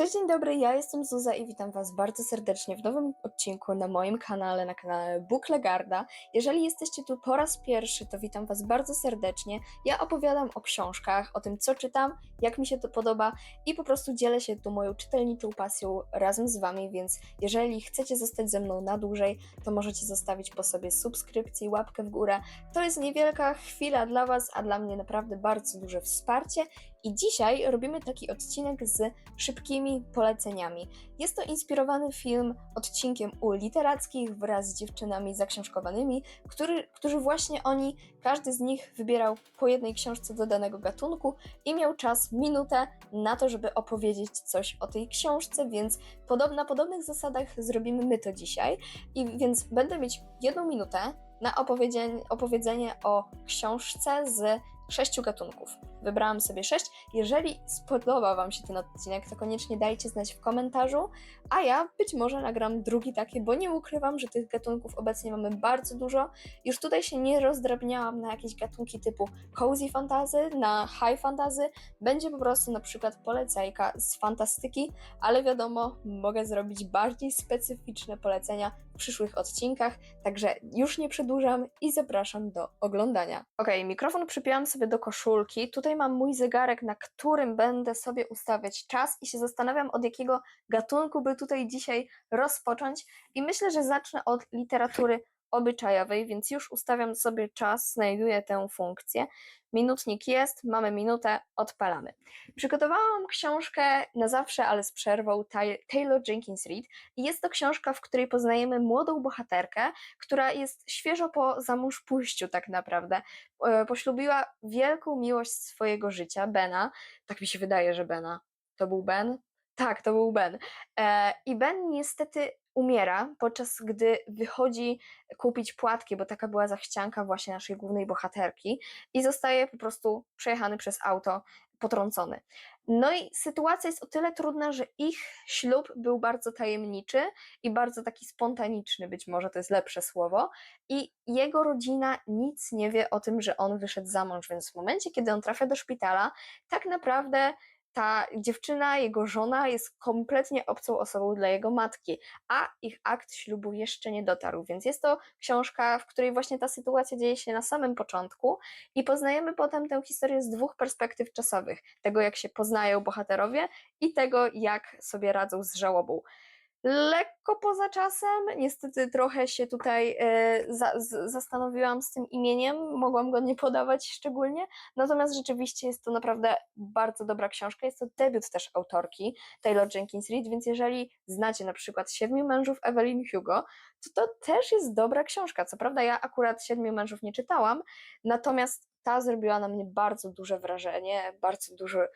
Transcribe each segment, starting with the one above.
Cześć, dzień dobry, ja jestem Zuza i witam Was bardzo serdecznie w nowym odcinku na moim kanale, na kanale Booklegarda. Jeżeli jesteście tu po raz pierwszy, to witam Was bardzo serdecznie. Ja opowiadam o książkach, o tym co czytam, jak mi się to podoba i po prostu dzielę się tu moją czytelniczą pasją razem z Wami, więc jeżeli chcecie zostać ze mną na dłużej, to możecie zostawić po sobie subskrypcję łapkę w górę. To jest niewielka chwila dla Was, a dla mnie naprawdę bardzo duże wsparcie i dzisiaj robimy taki odcinek z szybkimi poleceniami. Jest to inspirowany film odcinkiem u literackich wraz z dziewczynami zaksiążkowanymi, który, którzy właśnie oni, każdy z nich wybierał po jednej książce do danego gatunku i miał czas, minutę na to, żeby opowiedzieć coś o tej książce, więc podob, na podobnych zasadach zrobimy my to dzisiaj. I więc będę mieć jedną minutę na opowiedzenie, opowiedzenie o książce z sześciu gatunków. Wybrałam sobie sześć. Jeżeli spodoba Wam się ten odcinek, to koniecznie dajcie znać w komentarzu, a ja być może nagram drugi taki, bo nie ukrywam, że tych gatunków obecnie mamy bardzo dużo. Już tutaj się nie rozdrabniałam na jakieś gatunki typu cozy fantazy, na high fantazy. Będzie po prostu na przykład polecajka z fantastyki, ale wiadomo, mogę zrobić bardziej specyficzne polecenia w przyszłych odcinkach, także już nie przedłużam i zapraszam do oglądania. Ok, mikrofon przypięłam sobie do koszulki. Tutaj mam mój zegarek, na którym będę sobie ustawiać czas i się zastanawiam, od jakiego gatunku by tutaj dzisiaj rozpocząć. I myślę, że zacznę od literatury obyczajowej, więc już ustawiam sobie czas, znajduję tę funkcję. Minutnik jest, mamy minutę, odpalamy. Przygotowałam książkę na zawsze, ale z przerwą Taylor Jenkins Reid jest to książka, w której poznajemy młodą bohaterkę, która jest świeżo po zamąż pójściu tak naprawdę. E, Poślubiła wielką miłość swojego życia, Bena. Tak mi się wydaje, że Bena. To był Ben? Tak, to był Ben. E, I Ben niestety umiera, podczas gdy wychodzi kupić płatki, bo taka była zachcianka właśnie naszej głównej bohaterki i zostaje po prostu przejechany przez auto, potrącony. No i sytuacja jest o tyle trudna, że ich ślub był bardzo tajemniczy i bardzo taki spontaniczny, być może to jest lepsze słowo, i jego rodzina nic nie wie o tym, że on wyszedł za mąż, więc w momencie, kiedy on trafia do szpitala, tak naprawdę ta dziewczyna, jego żona jest kompletnie obcą osobą dla jego matki, a ich akt ślubu jeszcze nie dotarł, więc jest to książka, w której właśnie ta sytuacja dzieje się na samym początku i poznajemy potem tę historię z dwóch perspektyw czasowych, tego jak się poznają bohaterowie i tego jak sobie radzą z żałobą. Lekko poza czasem, niestety trochę się tutaj e, za, z, zastanowiłam z tym imieniem, mogłam go nie podawać szczególnie, natomiast rzeczywiście jest to naprawdę bardzo dobra książka, jest to debiut też autorki Taylor Jenkins Reid, więc jeżeli znacie na przykład Siedmiu mężów Evelyn Hugo, to to też jest dobra książka, co prawda ja akurat Siedmiu mężów nie czytałam, natomiast ta zrobiła na mnie bardzo duże wrażenie, bardzo duże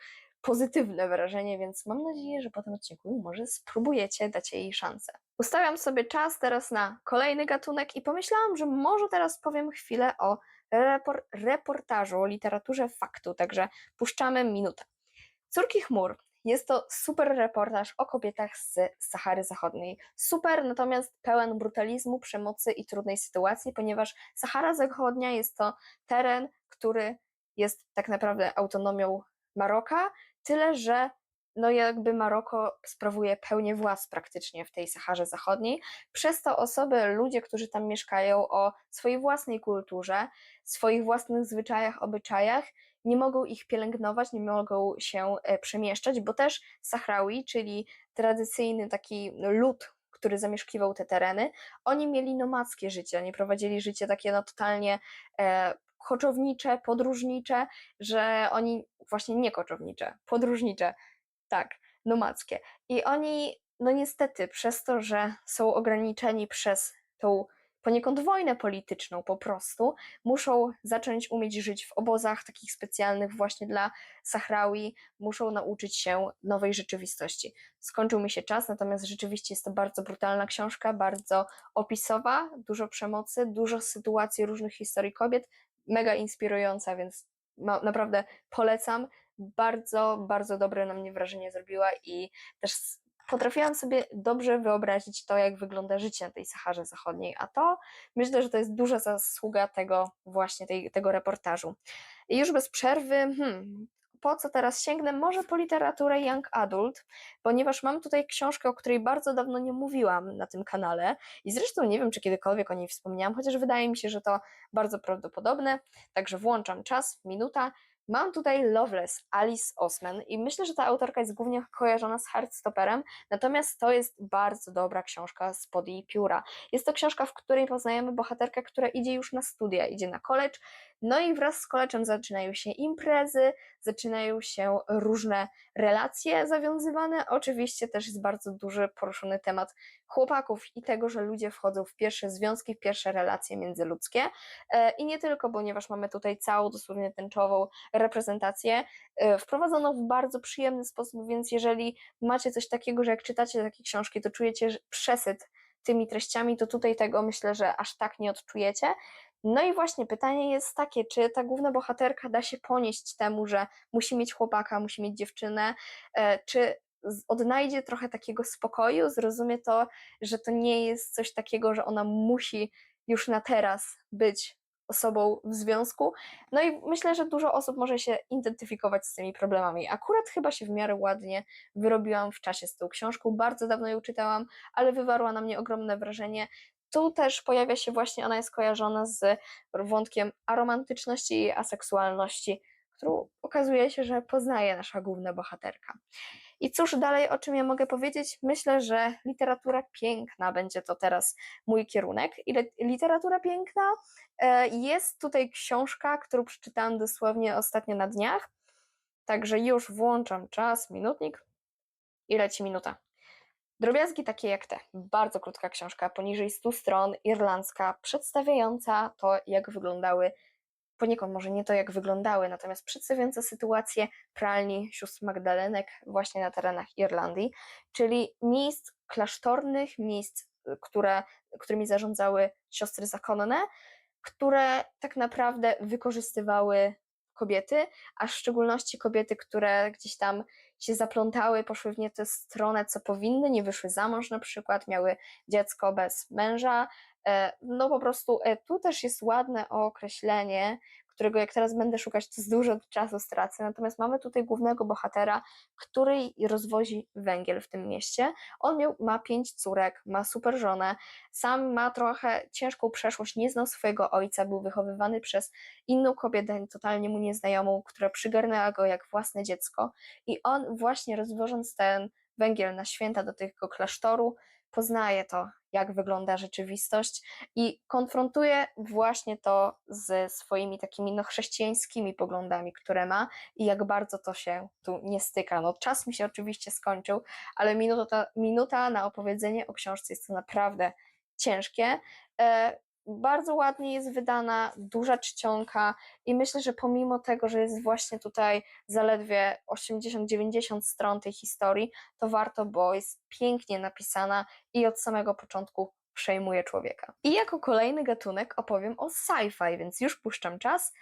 pozytywne wrażenie, więc mam nadzieję, że po tym odcinku może spróbujecie, dacie jej szansę. Ustawiam sobie czas teraz na kolejny gatunek i pomyślałam, że może teraz powiem chwilę o repor- reportażu, o literaturze faktu, także puszczamy minutę. Córki chmur. Jest to super reportaż o kobietach z Sahary Zachodniej. Super, natomiast pełen brutalizmu, przemocy i trudnej sytuacji, ponieważ Sahara Zachodnia jest to teren, który jest tak naprawdę autonomią Maroka, tyle że no jakby Maroko sprawuje pełnię władz praktycznie w tej Saharze Zachodniej. Przez to osoby, ludzie, którzy tam mieszkają o swojej własnej kulturze, swoich własnych zwyczajach, obyczajach, nie mogą ich pielęgnować, nie mogą się e, przemieszczać, bo też Sahrawi, czyli tradycyjny taki lud, który zamieszkiwał te tereny, oni mieli nomadzkie życie, oni prowadzili życie takie no totalnie e, koczownicze, podróżnicze, że oni, właśnie nie koczownicze, podróżnicze, tak, nomadzkie. I oni, no niestety, przez to, że są ograniczeni przez tą poniekąd wojnę polityczną po prostu, muszą zacząć umieć żyć w obozach takich specjalnych właśnie dla Sahrawi, muszą nauczyć się nowej rzeczywistości. Skończył mi się czas, natomiast rzeczywiście jest to bardzo brutalna książka, bardzo opisowa, dużo przemocy, dużo sytuacji różnych historii kobiet, mega inspirująca, więc no, naprawdę polecam. Bardzo, bardzo dobre na mnie wrażenie zrobiła i też potrafiłam sobie dobrze wyobrazić to, jak wygląda życie na tej Saharze Zachodniej, a to myślę, że to jest duża zasługa tego właśnie tej, tego reportażu. I już bez przerwy, hmm, po co teraz sięgnę? Może po literaturę Young Adult, ponieważ mam tutaj książkę, o której bardzo dawno nie mówiłam na tym kanale i zresztą nie wiem, czy kiedykolwiek o niej wspomniałam, chociaż wydaje mi się, że to bardzo prawdopodobne. Także włączam czas, minuta. Mam tutaj Loveless Alice Osman i myślę, że ta autorka jest głównie kojarzona z Heartstopperem, natomiast to jest bardzo dobra książka spod jej pióra. Jest to książka, w której poznajemy bohaterkę, która idzie już na studia, idzie na college, no i wraz z koleczem zaczynają się imprezy, zaczynają się różne relacje zawiązywane. Oczywiście też jest bardzo duży poruszony temat chłopaków i tego, że ludzie wchodzą w pierwsze związki, w pierwsze relacje międzyludzkie. E, I nie tylko, ponieważ mamy tutaj całą dosłownie tęczową reprezentację, e, wprowadzoną w bardzo przyjemny sposób, więc jeżeli macie coś takiego, że jak czytacie takie książki, to czujecie przesyt tymi treściami, to tutaj tego myślę, że aż tak nie odczujecie. No i właśnie pytanie jest takie, czy ta główna bohaterka da się ponieść temu, że musi mieć chłopaka, musi mieć dziewczynę, e, czy odnajdzie trochę takiego spokoju, zrozumie to, że to nie jest coś takiego, że ona musi już na teraz być osobą w związku. No i myślę, że dużo osób może się identyfikować z tymi problemami. Akurat chyba się w miarę ładnie wyrobiłam w czasie z tą książką. Bardzo dawno ją czytałam, ale wywarła na mnie ogromne wrażenie. Tu też pojawia się właśnie, ona jest kojarzona z wątkiem aromantyczności i aseksualności, którą okazuje się, że poznaje nasza główna bohaterka. I cóż dalej, o czym ja mogę powiedzieć? Myślę, że literatura piękna będzie to teraz mój kierunek. I li- literatura piękna e, jest tutaj książka, którą przeczytałam dosłownie ostatnio na dniach. Także już włączam czas, minutnik i leci minuta. Drobiazgi takie jak te. Bardzo krótka książka, poniżej 100 stron, irlandzka, przedstawiająca to, jak wyglądały, poniekąd może nie to, jak wyglądały, natomiast przedstawiająca sytuację pralni sióstr Magdalenek właśnie na terenach Irlandii, czyli miejsc klasztornych, miejsc, y, które, którymi zarządzały siostry zakonne, które tak naprawdę wykorzystywały kobiety, a w szczególności kobiety, które gdzieś tam się zaplątały, poszły w nie tę stronę, co powinny, nie wyszły za mąż na przykład, miały dziecko bez męża. E, No po prostu e, tu też jest ładne określenie, którego jak teraz będę szukać, to z dużo czasu stracę. Natomiast mamy tutaj głównego bohatera, który rozwozi węgiel w tym mieście. On miał, ma pięć córek, ma super żonę, sam ma trochę ciężką przeszłość, nie znał swojego ojca, był wychowywany przez inną kobietę, totalnie mu nieznajomą, która przygarnęła go jak własne dziecko. I on właśnie rozwożąc ten węgiel na święta do tego klasztoru, poznaje to, jak wygląda rzeczywistość i konfrontuje właśnie to ze swoimi takimi no, chrześcijańskimi poglądami, które ma i jak bardzo to się tu nie styka. No, czas mi się oczywiście skończył, ale minuta, minuta na opowiedzenie o książce jest to naprawdę ciężkie. Bardzo ładnie jest wydana, duża czcionka i myślę, że pomimo tego, że jest właśnie tutaj zaledwie 80-90 stron tej historii, to warto, bo jest pięknie napisana i od samego początku przejmuje człowieka. I jako kolejny gatunek opowiem o sci-fi, więc już puszczam czas.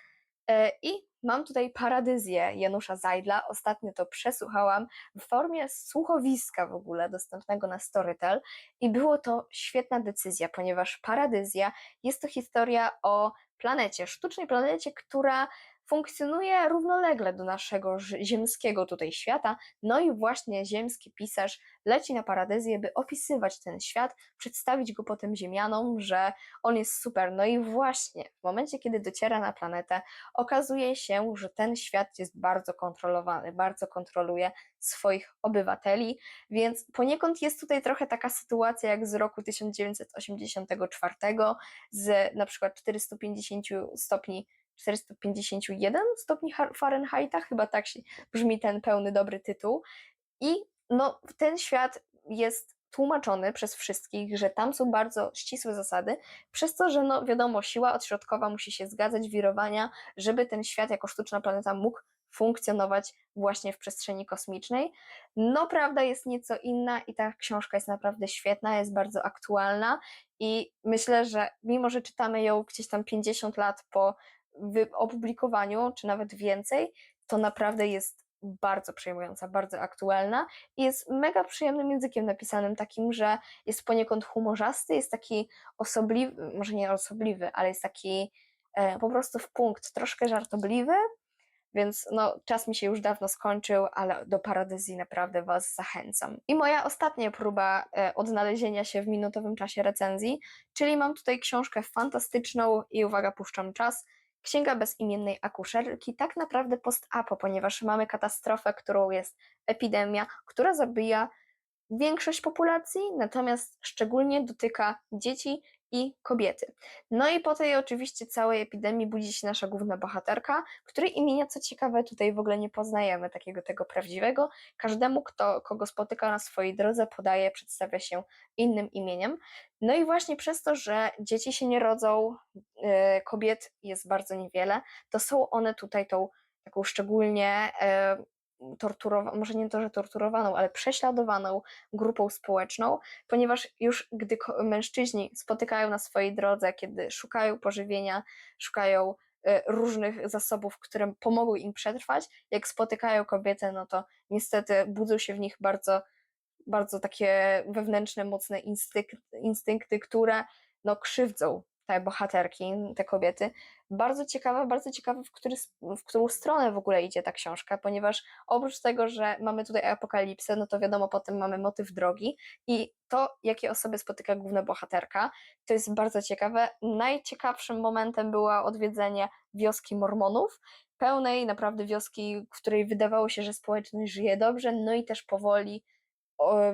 E, I mam tutaj Paradyzję Janusza Zajdla. Ostatnio to przesłuchałam w formie słuchowiska w ogóle, dostępnego na Storytel. I było to świetna decyzja, ponieważ Paradyzja jest to historia o planecie, sztucznej planecie, która funkcjonuje równolegle do naszego ziemskiego tutaj świata. No i właśnie ziemski pisarz leci na Paradyzję, by opisywać ten świat, przedstawić go potem ziemianom, że on jest super. No i właśnie w momencie, kiedy dociera na planetę, okazuje się, że ten świat jest bardzo kontrolowany, bardzo kontroluje swoich obywateli, więc poniekąd jest tutaj trochę taka sytuacja jak z roku 1984, z na przykład 450 stopni 451 stopni Fahrenheita, chyba tak się brzmi ten pełny dobry tytuł. I no, ten świat jest tłumaczony przez wszystkich, że tam są bardzo ścisłe zasady, przez to, że no wiadomo, siła odśrodkowa musi się zgadzać, wirowania, żeby ten świat jako sztuczna planeta mógł funkcjonować właśnie w przestrzeni kosmicznej. No, prawda jest nieco inna i ta książka jest naprawdę świetna, jest bardzo aktualna i myślę, że mimo, że czytamy ją gdzieś tam 50 lat po opublikowaniu, czy nawet więcej, to naprawdę jest bardzo przejmująca, bardzo aktualna i jest mega przyjemnym językiem napisanym, takim, że jest poniekąd humorzasty, jest taki osobliwy, może nie osobliwy, ale jest taki e, po prostu w punkt, troszkę żartobliwy, więc no, czas mi się już dawno skończył, ale do Paradyzji naprawdę Was zachęcam. I moja ostatnia próba e, odnalezienia się w minutowym czasie recenzji, czyli mam tutaj książkę fantastyczną i uwaga, puszczam czas. Księga bezimiennej akuszerki, tak naprawdę post-apo, ponieważ mamy katastrofę, którą jest epidemia, która zabija większość populacji, natomiast szczególnie dotyka dzieci i kobiety. No i po tej oczywiście całej epidemii budzi się nasza główna bohaterka, której imienia co ciekawe tutaj w ogóle nie poznajemy, takiego tego prawdziwego. Każdemu, kto, kogo spotyka na swojej drodze, podaje, przedstawia się innym imieniem. No i właśnie przez to, że dzieci się nie rodzą, yy, kobiet jest bardzo niewiele, to są one tutaj tą taką szczególnie yy, torturowaną, może nie to, że torturowaną, ale prześladowaną grupą społeczną, ponieważ już gdy mężczyźni spotykają na swojej drodze, kiedy szukają pożywienia, szukają e, różnych zasobów, które pomogą im przetrwać, jak spotykają kobietę, no to niestety budzą się w nich bardzo, bardzo takie wewnętrzne, mocne instynkty, instynkty które no, krzywdzą te bohaterki, te kobiety. Bardzo ciekawe, bardzo ciekawe, w, który, w którą stronę w ogóle idzie ta książka, ponieważ oprócz tego, że mamy tutaj apokalipsę, no to wiadomo, potem mamy motyw drogi i to, jakie osoby spotyka główna bohaterka, to jest bardzo ciekawe. Najciekawszym momentem było odwiedzenie wioski Mormonów, pełnej naprawdę wioski, w której wydawało się, że społeczność żyje dobrze, no i też powoli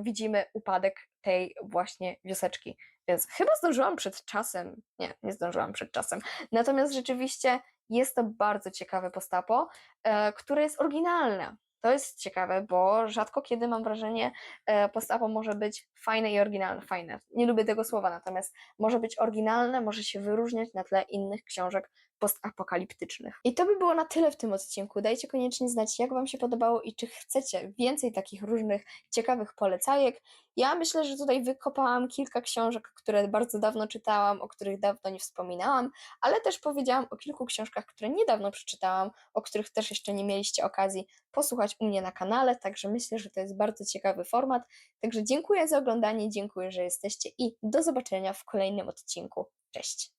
widzimy upadek tej właśnie wioseczki. Więc chyba zdążyłam przed czasem. Nie, nie zdążyłam przed czasem. Natomiast rzeczywiście jest to bardzo ciekawe postapo, e, które jest oryginalne. To jest ciekawe, bo rzadko kiedy mam wrażenie, e, postapo może być fajne i oryginalne. Fajne. Nie lubię tego słowa, natomiast może być oryginalne, może się wyróżniać na tle innych książek postapokaliptycznych. I to by było na tyle w tym odcinku. Dajcie koniecznie znać, jak Wam się podobało i czy chcecie więcej takich różnych ciekawych polecajek. Ja myślę, że tutaj wykopałam kilka książek, które bardzo dawno czytałam, o których dawno nie wspominałam, ale też powiedziałam o kilku książkach, które niedawno przeczytałam, o których też jeszcze nie mieliście okazji posłuchać u mnie na kanale, także myślę, że to jest bardzo ciekawy format. Także dziękuję za oglądanie, dziękuję, że jesteście i do zobaczenia w kolejnym odcinku. Cześć!